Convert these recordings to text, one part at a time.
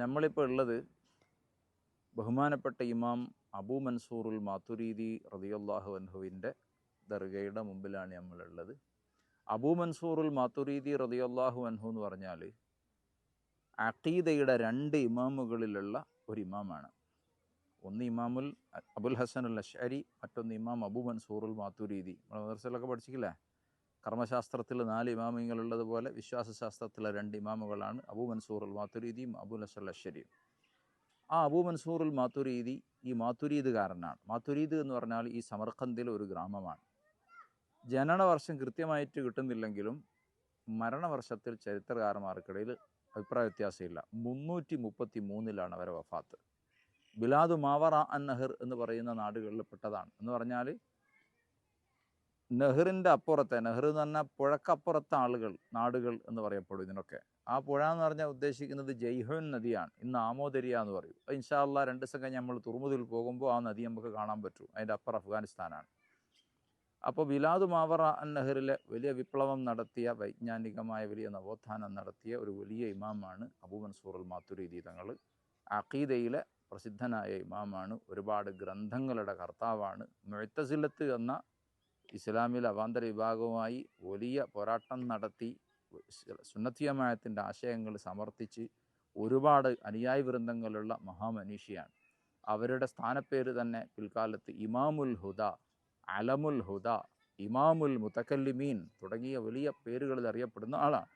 നമ്മളിപ്പോൾ ഉള്ളത് ബഹുമാനപ്പെട്ട ഇമാം അബൂ മൻസൂറുൽ മാത്തുരീദി റതിയുല്ലാഹു അൻഹുവിന്റെ ദർഗയുടെ മുമ്പിലാണ് നമ്മളുള്ളത്. അബൂ മൻസൂറുൽ മാത്തുരീദി റതിയുല്ലാഹു അൻഹു എന്ന് പറഞ്ഞാൽ അഖീദയുടെ രണ്ട് ഇമാമുകളിലുള്ള ഒരു ഇമാമാണ്. ഒന്ന് ഇമാമുൽ അബുൽ ഹസൻ അൽ അഷ്അരി മറ്റൊന്ന് ഇമാം അബൂ മൻസൂറുൽ മാത്തുരീദി. നമ്മൾ മദർസയിലൊക്കെ പഠിച്ചിട്ടില്ലേ കർമ്മശാസ്ത്രത്തിൽ നാല് ഇമാമിങ്ങളുള്ളതുപോലെ വിശ്വാസശാസ്ത്രത്തിലെ രണ്ട് ഇമാമുകളാണ് അബൂ മൻസൂറുൽ മാത്തുരീദിയും അബൂ നസർ അൽ അഷ്അരിയും ആ അബൂ മൻസൂർ മൻസൂറുൽ മാത്തുരീദി ഈ മാത്തുരീദുകാരനാണ്. മാത്തുരീദ് എന്ന് പറഞ്ഞാൽ ഈ സമർഖന്ദിലെ ഒരു ഗ്രാമമാണ്. ജനനവർഷം കൃത്യമായിട്ട് കിട്ടുന്നില്ലെങ്കിലും മരണവർഷത്തിൽ ചരിത്രകാരന്മാർക്കിടയിൽ അഭിപ്രായ വ്യത്യാസമില്ല. മുന്നൂറ്റി മുപ്പത്തി മൂന്നിലാണ് അവരെ വഫാത്ത്. ബിലാദു മാവറ അൻ നഹർ എന്ന് പറയുന്ന നാടുകളിൽ പെട്ടതാണ്. എന്ന് പറഞ്ഞാൽ നെഹ്റിന്റെ അപ്പുറത്തെ നെഹ്റു എന്ന് പറഞ്ഞാൽ പുഴക്കപ്പുറത്തെ ആളുകൾ നാടുകൾ എന്ന് പറയപ്പെടും ഇതിനൊക്കെ. ആ പുഴ എന്ന് പറഞ്ഞാൽ ഉദ്ദേശിക്കുന്നത് ജയ്ഹോൻ നദിയാണ്. ഇന്ന് ആമോദരിയ എന്ന് പറയും. അപ്പോൾ ഇൻഷാല്ല രണ്ട് ദിവസം കഴിഞ്ഞ് നമ്മൾ തുറമുതിൽ പോകുമ്പോൾ ആ നദി നമുക്ക് കാണാൻ പറ്റും. അതിന്റെ അപ്പുറം അഫ്ഗാനിസ്ഥാനാണ്. അപ്പോൾ ബിലാദ് മാവറ നെഹ്റിലെ വലിയ വിപ്ലവം നടത്തിയ വൈജ്ഞാനികമായ വലിയ നവോത്ഥാനം നടത്തിയ ഒരു വലിയ ഇമാമാണ് അബൂ മൻസൂർ അൽ മാത്തുരീതി തങ്ങൾ. അഖീദയിലെ പ്രസിദ്ധനായ ഇമാമാണ്. ഒരുപാട് ഗ്രന്ഥങ്ങളുടെ കർത്താവാണ്. മുഴത്തസിലത്ത് എന്ന ഇസ്ലാമിൽ അവാന്തര വിഭാഗവുമായി വലിയ പോരാട്ടം നടത്തി സുന്നത്തിയമായത്തിന്റെ ആശയങ്ങൾ സമർത്ഥിച്ച് ഒരുപാട് അനുയായി വൃന്ദങ്ങളുള്ള മഹാമനീഷിയാണ്. അവരുടെ സ്ഥാനപ്പേര് തന്നെ പിൽക്കാലത്ത് ഇമാമുൽ ഹുദ അലമുൽ ഹുദ ഇമാമുൽ മുത്തക്കല്ലിമീൻ തുടങ്ങിയ വലിയ പേരുകളിൽ അറിയപ്പെടുന്ന ആളാണ്.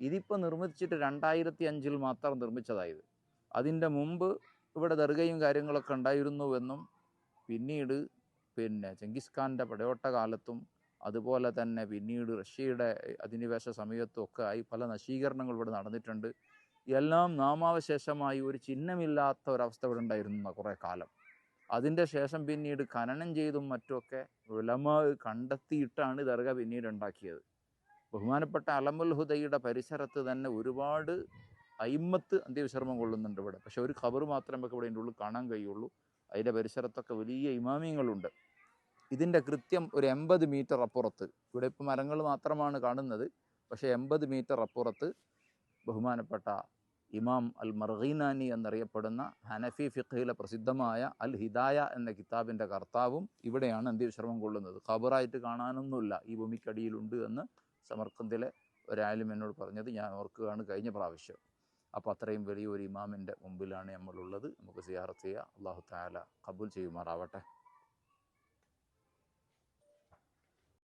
ഇതിപ്പോൾ നിർമ്മിച്ചിട്ട് രണ്ടായിരത്തി അഞ്ചിൽ മാത്രം നിർമ്മിച്ചതായത്. അതിന്റെ മുമ്പ് ഇവിടെ ദർഗയും കാര്യങ്ങളൊക്കെ ഉണ്ടായിരുന്നുവെന്നും പിന്നീട് പിന്നെ ചെങ്കിസ് ഖാന്റെ പടയോട്ട കാലത്തും അതുപോലെ തന്നെ പിന്നീട് റഷ്യയുടെ അധിനിവേശ സമയത്തും ഒക്കെ ആയി പല നശീകരണങ്ങൾ ഇവിടെ നടന്നിട്ടുണ്ട്. എല്ലാം നാമാവശേഷമായി ഒരു ചിഹ്നമില്ലാത്ത ഒരവസ്ഥ ഇവിടെ ഉണ്ടായിരുന്ന കുറേ കാലം. അതിന്റെ ശേഷം പിന്നീട് ഖനനം ചെയ്തും മറ്റുമൊക്കെ ഉലമ കണ്ടെത്തിയിട്ടാണ് ദർഗ പിന്നീട് ഉണ്ടാക്കിയത്. ബഹുമാനപ്പെട്ട അലമുൽ ഹുദയുടെ പരിസരത്ത് തന്നെ ഒരുപാട് അയിമത്ത് അന്ത്യവിശ്രമം കൊള്ളുന്നുണ്ട് ഇവിടെ. പക്ഷെ ഒരു ഖബർ മാത്രമേ നമുക്ക് ഇവിടെ ഉള്ളിൽ കാണാൻ കഴിയുള്ളൂ. അതിന്റെ പരിസരത്തൊക്കെ വലിയ ഇമാമിയങ്ങളുണ്ട്. ഇതിന്റെ കൃത്യം ഒരു എൺപത് മീറ്റർ അപ്പുറത്ത്. ഇവിടെ ഇപ്പോൾ മരങ്ങൾ മാത്രമാണ് കാണുന്നത്. പക്ഷേ എൺപത് മീറ്റർ അപ്പുറത്ത് ബഹുമാനപ്പെട്ട ഇമാം അൽ മർഗീനാനി എന്നറിയപ്പെടുന്ന ഹനഫി ഫിഖയിലെ പ്രസിദ്ധമായ അൽ ഹിദായ എന്ന കിതാബിന്റെ കർത്താവും ഇവിടെയാണ് അന്ത്യവിശ്രമം കൊള്ളുന്നത്. ഖബറായിട്ട് കാണാനൊന്നുമില്ല. ഈ ഭൂമിക്കടിയിലുണ്ട് എന്ന് സമർക്കന്തിലെ ഒരാലും എന്നോട് പറഞ്ഞത് ഞാൻ ഓർക്കുകയാണ് കഴിഞ്ഞ പ്രാവശ്യം. അപ്പോൾ അത്രയും വലിയൊരു ഇമാമിന്റെ മുമ്പിലാണ് നമ്മളുള്ളത്. നമുക്ക് സിയാറത്ത് ചെയ്യുക അള്ളാഹു താല കബൂൽ ചെയ്യുമാറാവട്ടെ.